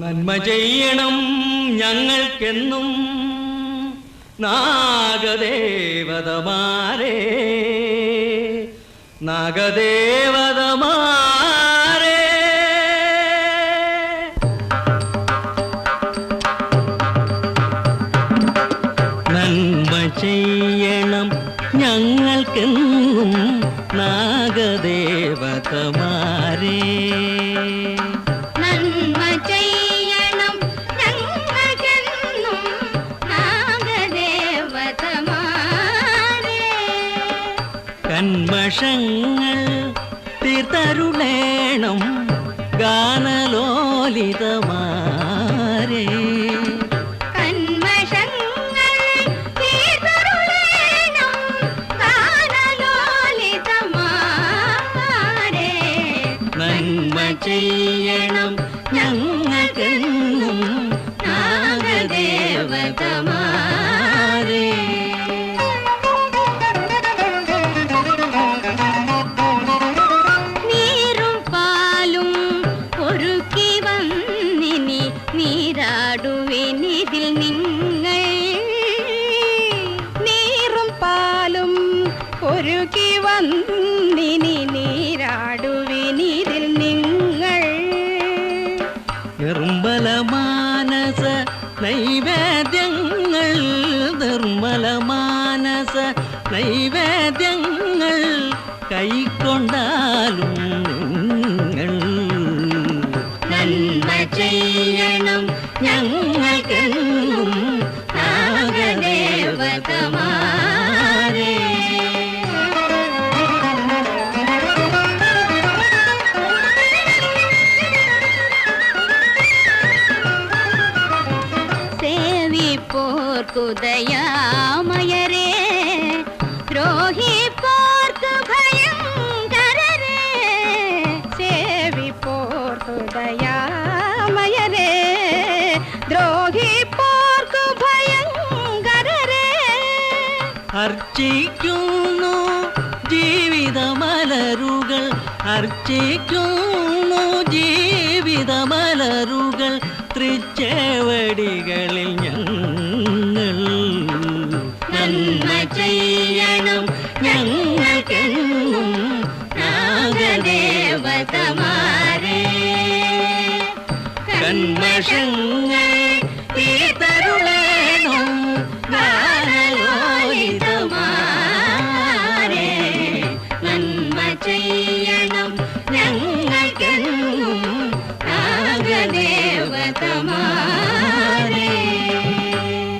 നന്മ ചെയ്യണം ഞങ്ങൾക്കെന്നും നാഗദേവതമാരെ. നാഗദേവതമാരെ. നന്മ ചെയ്യണം ഞങ്ങൾക്കെന്നും നാഗദേവതമാരേ കന്മഷങ്ങൾ തീർത്തരുളേണം ഗാനലോലിതമാരേ. ചെയ്യണം. ഞങ്ങൾക്കെന്നും നാഗദേവതമാരേ. നീരും പാലും ഒരുക്കി വന്നിനി നീരാടുവിനിതിൽ നിങ്ങൾ. നീറും പാലും ഒരുക്കി വന്നിനി നിർമ്മല മാനസ നൈവേദ്യങ്ങൾ നിർമ്മല മാനസ നൈവേദ്യങ്ങൾ കൈക്കൊണ്ടാലും സേവിപ്പോർക്കുദയാമയരേ ദ്രോഹിപ്പോർക്ക് ഭയങ്കരരേ സേവിപ്പോർക്കുദയാമയരേ ദ്രോഹിപ്പോർക്ക് ഭയങ്കരരേ അർച്ചിക്കുന്നു ജീവിതമലരുകൾ അർച്ചിക്കുന്നു ജീവിതമലരുകൾ തൃച്ചേവടികളിൽ ഞങ്ങൾ നന്മ ചെയ്യണം ഞങ്ങൾക്കെന്നും നാഗദേവതമാരേ കന്മഷങ്ങൾ ചെയ്യണം ഞങ്ങൾക്കെന്നും നാഗദേവതമാരേ